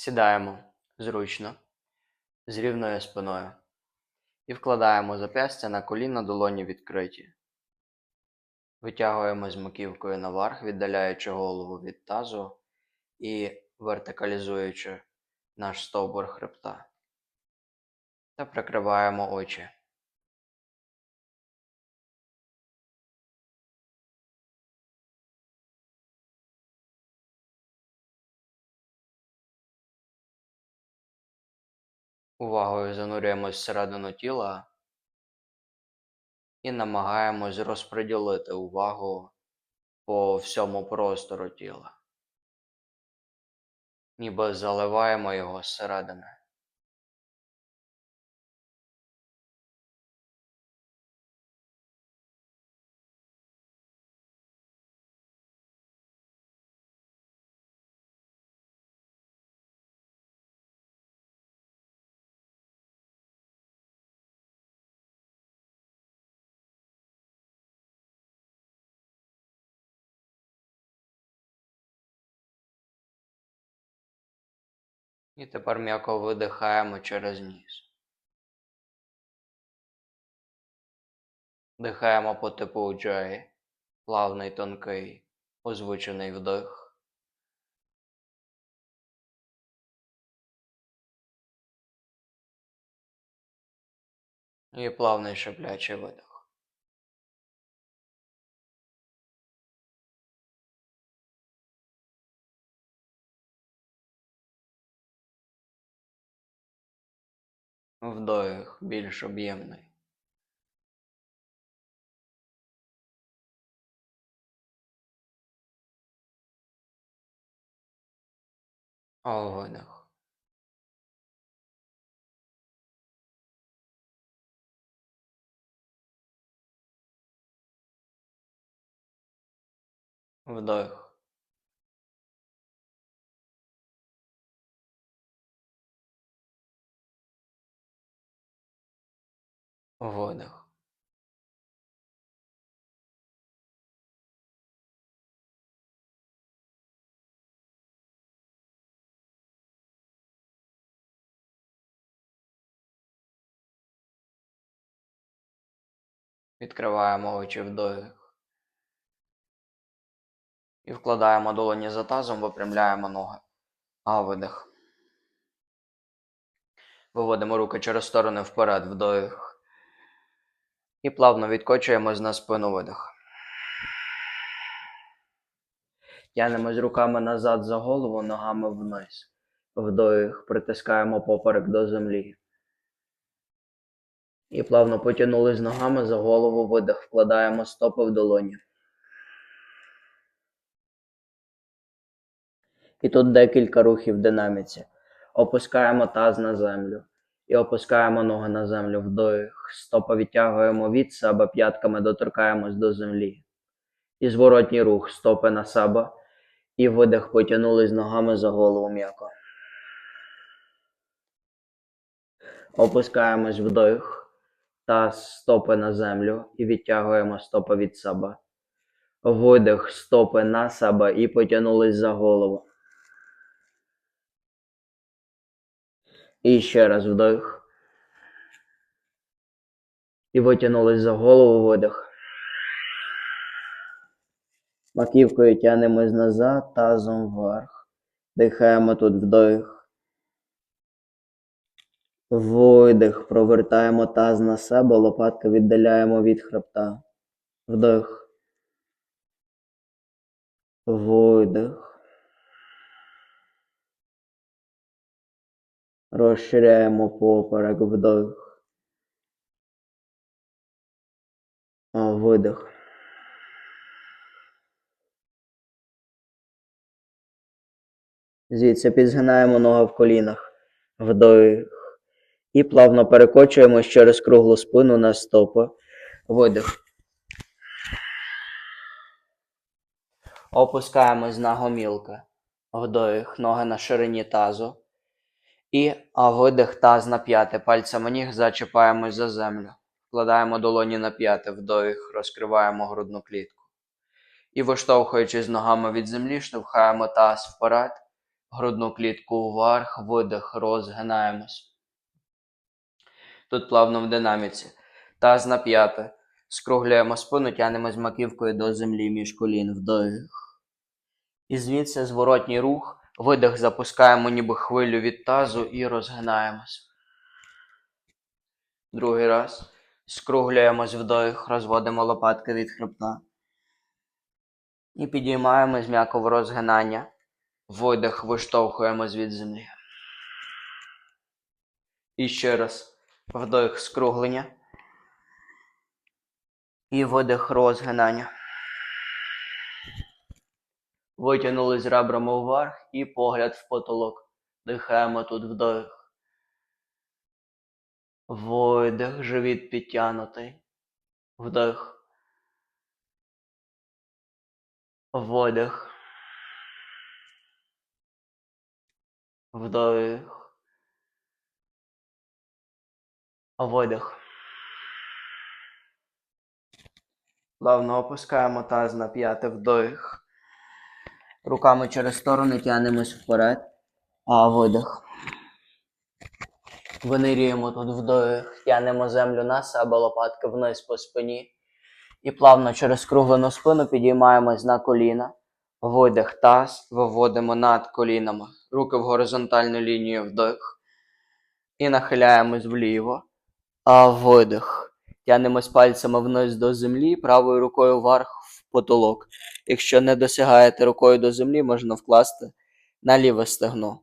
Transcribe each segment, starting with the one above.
Сідаємо зручно, з рівною спиною і вкладаємо зап'ястя на коліна, долоні відкриті. Витягуємо з маківкою наверх, віддаляючи голову від тазу і вертикалізуючи наш стовбур хребта. Та прикриваємо очі. Увагою занурюємось всередину тіла і намагаємось розподілити увагу по всьому простору тіла. Ніби заливаємо його зсередини. І тепер м'яко видихаємо через ніс. Дихаємо по типу J, плавний тонкий, озвучений вдих. І плавний шиплячий видих. Вдих більш об'ємний. А видих. Вдих. Видих. Відкриваємо очі вдих. І вкладаємо долоні за тазом, випрямляємо ноги. А видих. Виводимо руки через сторони вперед, вдих. І плавно відкочуємось на спину видих. Тянемось руками назад за голову, ногами вниз. Вдих. Притискаємо поперек до землі. І плавно потягнулись ногами за голову, видих. Вкладаємо стопи в долоні. І тут декілька рухів в динаміці. Опускаємо таз на землю. І опускаємо ноги на землю вдих. Стопа відтягуємо від себе, п'ятками доторкаємось до землі. І зворотній рух стопи на себе. І видих потягнулись ногами за голову м'яко. Опускаємось вдих. Таз стопи на землю і відтягуємо стопи від себе. Видих стопи на себе і потягнулись за голову. І ще раз вдих. І витягнулись за голову видих. Маківкою тянемось назад, тазом вверх. Дихаємо тут вдих. Видих. Провертаємо таз на себе, лопатки віддаляємо від хребта. Вдих. Видих. Розширяємо поперек вдих. А, Видих. Звідси підзгинаємо ноги в колінах. Вдих. І плавно перекочуємось через круглу спину на стопи. Видих. Опускаємось на гомілки. Вдих. Ноги на ширині тазу. І а видих таз на п'яте. Пальцями ніг зачіпаємось за землю. Вкладаємо долоні на п'яте, вдих, розкриваємо грудну клітку. І виштовхуючись ногами від землі, штовхаємо таз вперед, грудну клітку вверх, видих, розгинаємось. Тут плавно в динаміці. Таз на п'яте. Скруглюємо спину, тянемо з маківкою до землі між колін. Вдих. І звідси зворотній рух. Видих запускаємо ніби хвилю від тазу і розгинаємось. Другий раз. Скруглюємось вдих, розводимо лопатки від хребта. І підіймаємось м'яко в розгинання. Видих виштовхуємось від землі. І ще раз. Вдих скруглення. І видих розгинання. Витягнулись ребрами вверх і погляд в потолок. Дихаємо тут вдих. Видих, живіт підтягнутий. Вдих. Видих. Вдих. Видих. Плавно опускаємо таз на п'яте вдих. Руками через сторони тягнемось вперед. А видих. Винирюємо тут вдих, тягнемо землю на себе, лопатки вниз по спині. І плавно через круглену спину підіймаємось на коліна. Видих таз, виводимо над колінами. Руки в горизонтальну лінію вдих. І нахиляємось вліво. А видих. Тянемось пальцями вниз до землі, правою рукою вверх потолок. Якщо не досягаєте рукою до землі, можна вкласти на ліве стегно.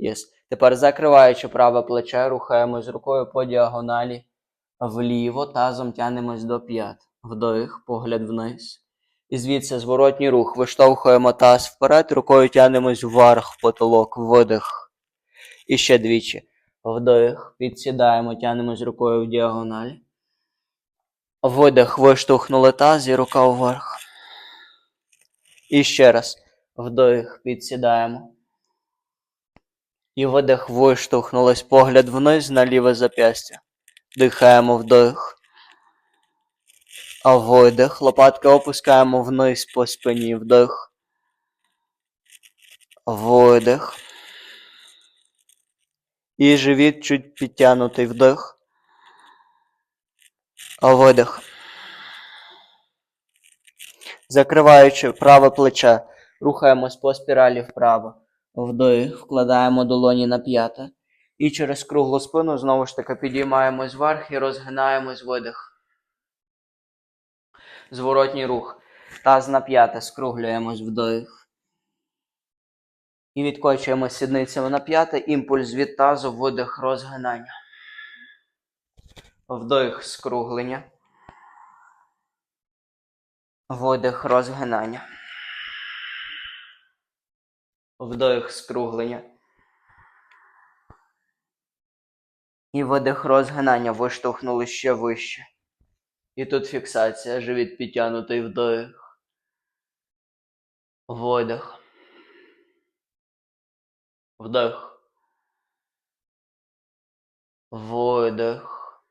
Yes. Тепер закриваючи праве плече, рухаємось рукою по діагоналі вліво, тазом тянемось до п'ят. Вдих, погляд вниз. І звідси зворотній рух. Виштовхуємо таз вперед, рукою тянемось вверх потолок, видих. І ще двічі. Вдих, підсідаємо, тянемось рукою в діагоналі. Видих, виштовхнули таз і рука вверх. І ще раз. Вдих, підсідаємо. І видих виштовхнулись погляд вниз на ліве зап'ястя. Дихаємо вдих. А видих. Лопатки опускаємо вниз по спині. Вдих. Видих. І живіт чуть підтягнутий вдих. А видих. Закриваючи праве плече, рухаємось по спіралі вправо. Вдих, вкладаємо долоні на п'яте. І через круглу спину знову ж таки підіймаємось вверх і розгинаємось видих. Зворотній рух. Таз на п'яте, скруглюємось вдих. І відкочуємо сідницями на п'яте. Імпульс від тазу, видих, розгинання. Вдих, скруглення. Видих, розгинання. Вдих, скруглення. І видих розгинання виштовхнули ще вище. І тут фіксація. Живіт підтягнутий вдих. Видих. Вдих. Видих.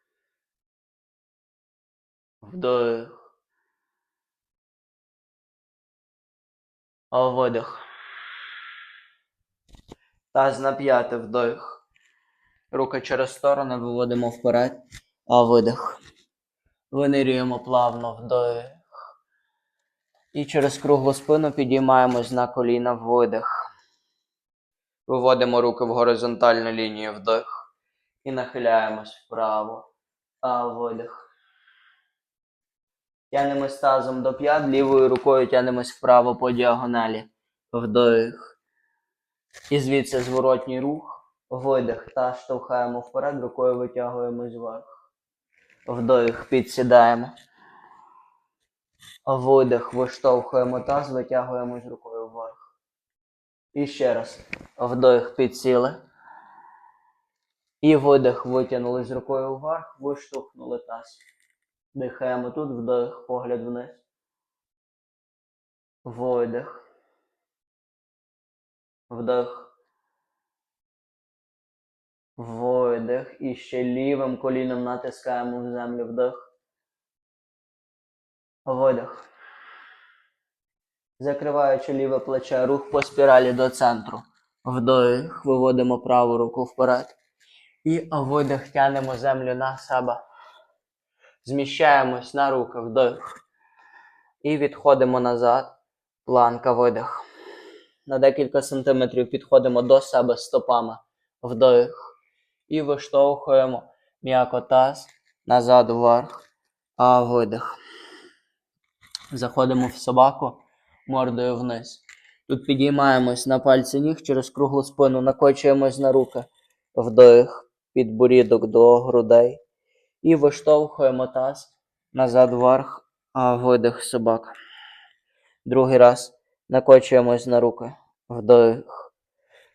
Вдих. Видих. Таз на п'яте вдих. Руки через сторони виводимо вперед. А видих. Винирюємо плавно вдих. І через круглу спину підіймаємось на коліна видих. Виводимо руки в горизонтальну лінію вдих. І нахиляємось вправо. А видих. Тянемось тазом до п'ят, лівою рукою тянемось вправо по діагоналі. Вдих. І звідси зворотній рух. Видих. Та штовхаємо вперед, рукою витягуємось вверх. Вдих, підсідаємо. Видих, виштовхуємо таз, витягуємось рукою вверх. І ще раз. Вдих, підсіли. І видих, витягнули з рукою вверх, виштовхнули таз. Дихаємо тут, вдих, погляд вниз. Видих. Вдих. Видих. І ще лівим коліном натискаємо в землю вдих. Видих. Закриваючи ліве плече, рух по спіралі до центру. Вдих, виводимо праву руку вперед. І видих, тянемо землю на себе. Зміщаємось на руки, вдих. І відходимо назад. Планка, видих. На декілька сантиметрів підходимо до себе стопами. Вдих. І виштовхуємо м'яко таз назад вверх. А видих. Заходимо в собаку мордою вниз. Тут підіймаємось на пальці ніг через круглу спину, накочуємось на руки. Вдих, підборідок до грудей. І виштовхуємо таз назад вверх, видих собака. Другий раз накочуємось на руки. Вдих.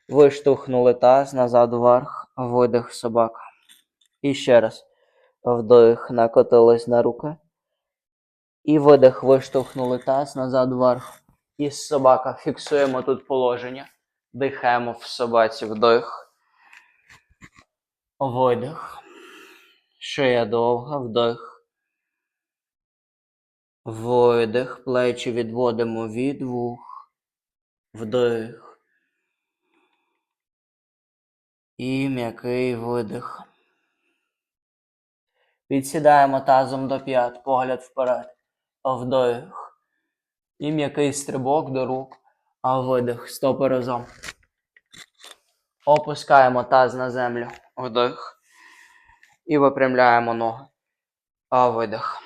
Виштовхнули таз назад вверх, видих собака. І ще раз. Вдих, накотились на руки. І видих, виштовхнули таз назад вверх. І собака. Фіксуємо тут положення. Дихаємо в собаці вдих. Видих. Шия довга, вдих. Видих. Плечі відводимо від вух. Вдих. І м'який видих. Відсідаємо тазом до п'ят, погляд вперед. Вдих. І м'який стрибок до рук. А видих. Стопи разом. Опускаємо таз на землю. Вдих. І випрямляємо ноги. А видих.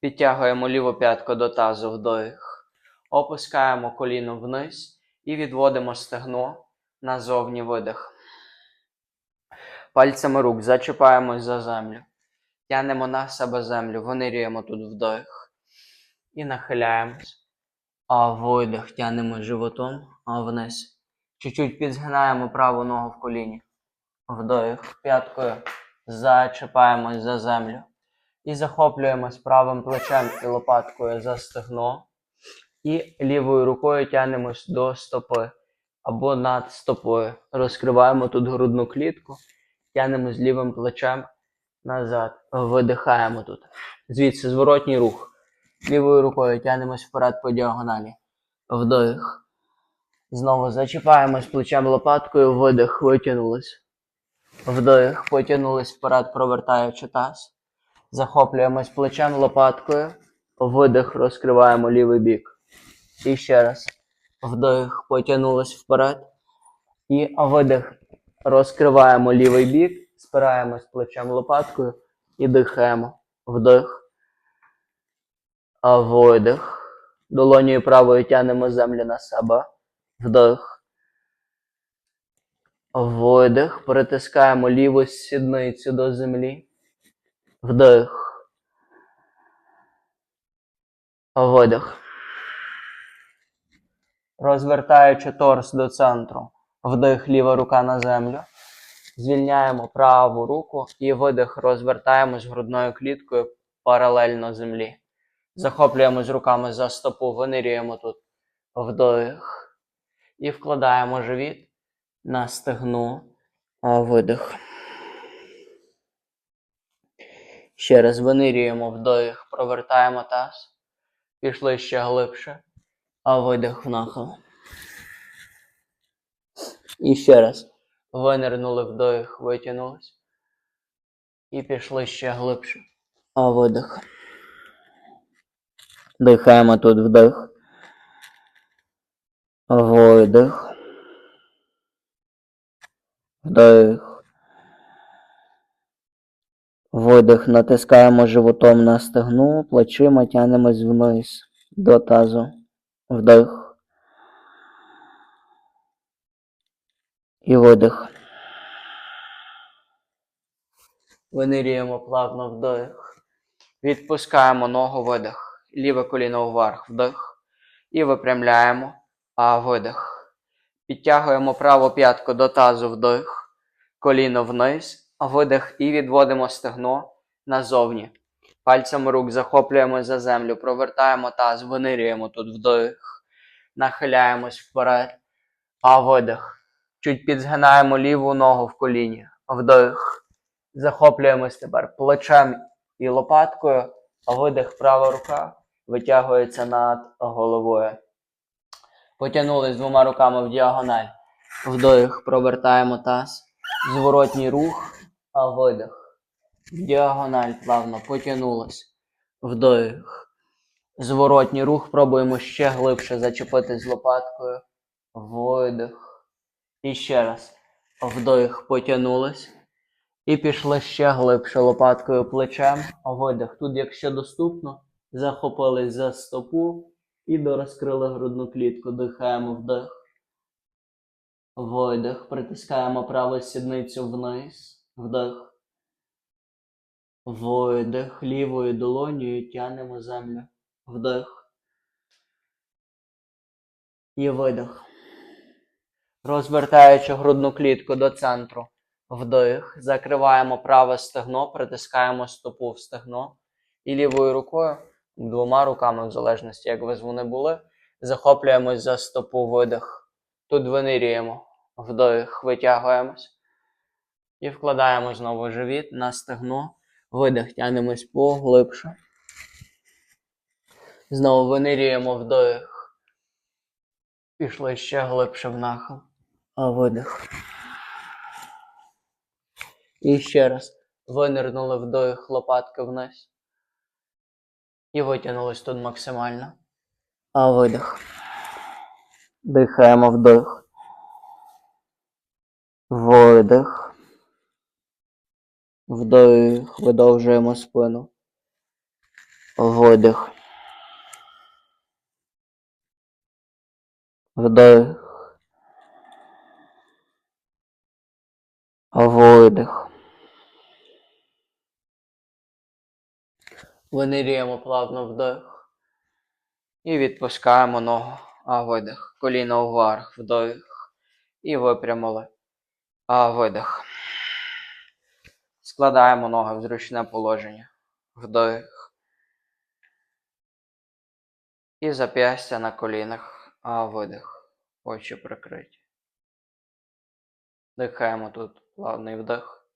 Підтягуємо ліву п'ятку до тазу вдих. Опускаємо коліно вниз і відводимо стегно назовні видих. Пальцями рук зачіпаємось за землю. Тянемо на себе землю, винирюємо тут вдих. І нахиляємось. А видих тянемо животом, а вниз. Чуть-чуть підзгинаємо праву ногу в коліні. Вдих. П'яткою зачіпаємось за землю. І захоплюємось правим плечем і лопаткою за стегно. І лівою рукою тянемось до стопи або над стопою. Розкриваємо тут грудну клітку, тянемо з лівим плечем назад. Видихаємо тут. Звідси зворотній рух. Лівою рукою тянемось вперед по діагоналі. Вдих. Знову зачіпаємось плечем лопаткою, видих, витягнулись. Вдих, потягнулись вперед, провертаючи таз. Захоплюємось плечем лопаткою. Видих, розкриваємо лівий бік. І ще раз. Вдих, потягнулись вперед. І видих. Розкриваємо лівий бік, спираємось плечем лопаткою і дихаємо. Вдих. А видих. Долонею правою тянемо землю на себе. Вдих. Видих. Притискаємо ліву сідницю до землі. Вдих. Видих. Розвертаючи торс до центру. Вдих, ліва рука на землю. Звільняємо праву руку і видих, розвертаємось грудною кліткою паралельно землі. Захоплюємось руками за стопу, винирюємо тут вдих. І вкладаємо живіт на стегну. А, Видих. Ще раз винирюємо вдих, провертаємо таз. Пішли ще глибше. А видих в нахил. І ще раз. Винирнули вдих, витягнулись. І пішли ще глибше. А видих. Дихаємо тут вдих. Видих. Вдих. Видих. Натискаємо животом на стегну, плечима тянемось вниз до тазу. Вдих. І видих. Винирюємо плавно вдих. Відпускаємо ногу видих. Ліве коліно вверх, вдих. І випрямляємо, а видих. Підтягуємо праву п'ятку до тазу вдих. Коліно вниз, видих і відводимо стегно назовні. Пальцями рук захоплюємо за землю, провертаємо таз, винирюємо тут вдих. Нахиляємось вперед, а видих. Чуть підзгинаємо ліву ногу в коліні. Вдих. Захоплюємось тепер плечем і лопаткою, а видих права рука витягується над головою. Потягнулись двома руками в діагональ. Вдих, провертаємо таз. Зворотній рух, а видих. Діагональ плавно потягнулись. Вдих. Зворотній рух. Пробуємо ще глибше зачепитись лопаткою. Видих. І ще раз. Вдих, потягнулись. І пішли ще глибше лопаткою плечем. Видих. Тут, якщо доступно, захопились за стопу і дорозкрили грудну клітку. Дихаємо вдих. Видих. Притискаємо праву сідницю вниз. Вдих. Видих. Лівою долонею тянемо землю. Вдих. І видих. Розвертаючи грудну клітку до центру. Вдих. Закриваємо праве стегно, притискаємо стопу в стегно. І лівою рукою, двома руками, в залежності, як ви вони були, захоплюємось за стопу видих. Тут винирюємо. Вдих, витягуємось. І вкладаємо знову живіт на стегно. Видих, тянемось поглибше. Знову винирюємо вдих. Пішли ще глибше в нахил. А видих. І ще раз. Винирнули вдих лопатки вниз. І витягнулись тут максимально. А видих. Дихаємо вдих. Видих. Вдих. Видовжуємо спину. Видих. Вдих. Видих. Винирюємо плавно вдих. І відпускаємо ногу. А видих. Коліно вверх, вдих. І випрямили. Видих. Складаємо ноги в зручне положення. Вдих. І зап'ястя на колінах. А видих. Очі прикриті. Дихаємо тут плавний вдих.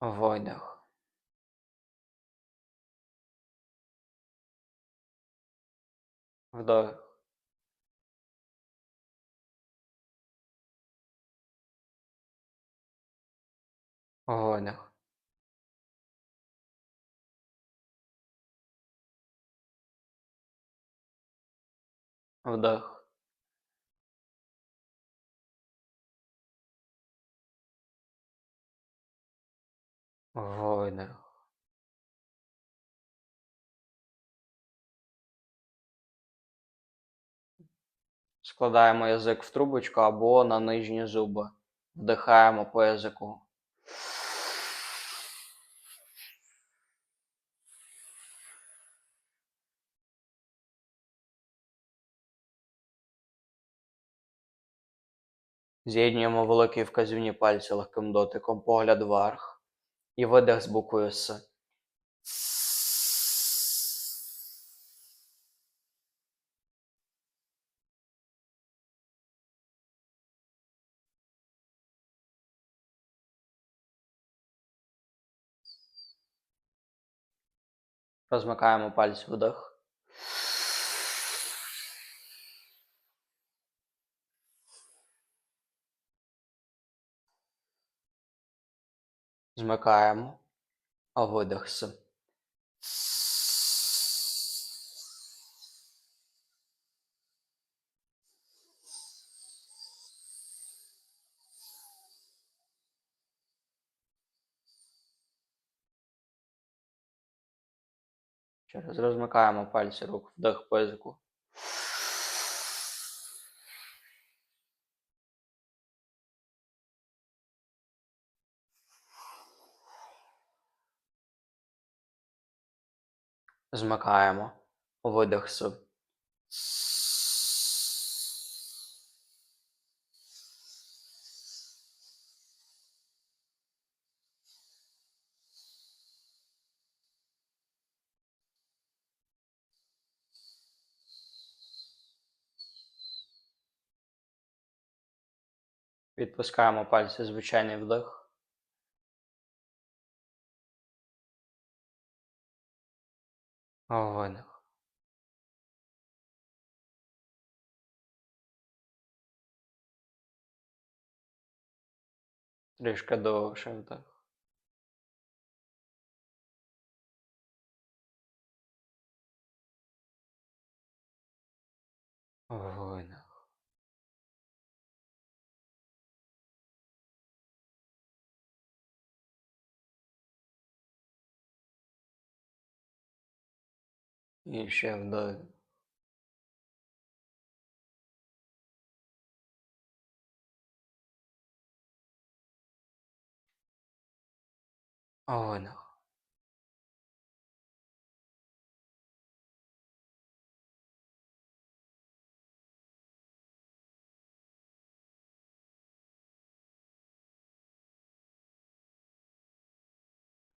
Видих. Вдих. Видих. Вдих. Видих. Складаємо язик в трубочку або на нижні зуби. Вдихаємо по язику. З'єднуємо великі вказівні пальці легким дотиком, погляд вверх і видих з буквою С. Розмикаємо пальці вдох. Змикаємо, а видих Ще раз розмикаємо пальці рук, вдих по язику. Змикаємо. Видих С. Відпускаємо пальці звичайний вдих. Видих. Трішки довше вдих. Видих. І ще вдих. Видих.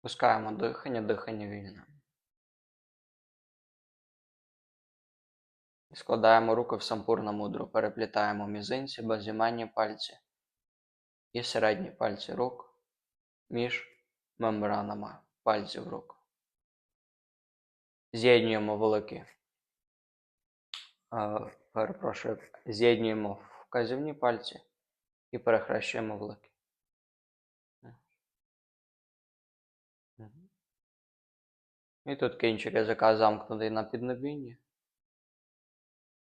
Пускаємо дихання, дихання вільне. Складаємо руки в сампурна мудру, переплітаємо мізинці, безіменні пальці і середні пальці рук між мембранами пальців рук. З'єднуємо великі. е, Перепрошую, з'єднуємо вказівні пальці і перехрещуємо великі. І тут кінчик язика замкнутий на піднебінні.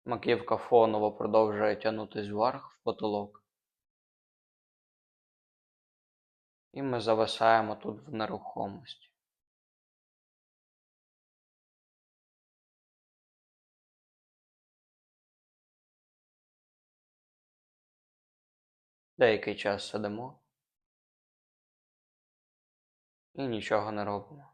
Маківка фоново продовжує тягнутись вверх в потолок. І ми зависаємо тут в нерухомості. Деякий час сидимо і нічого не робимо.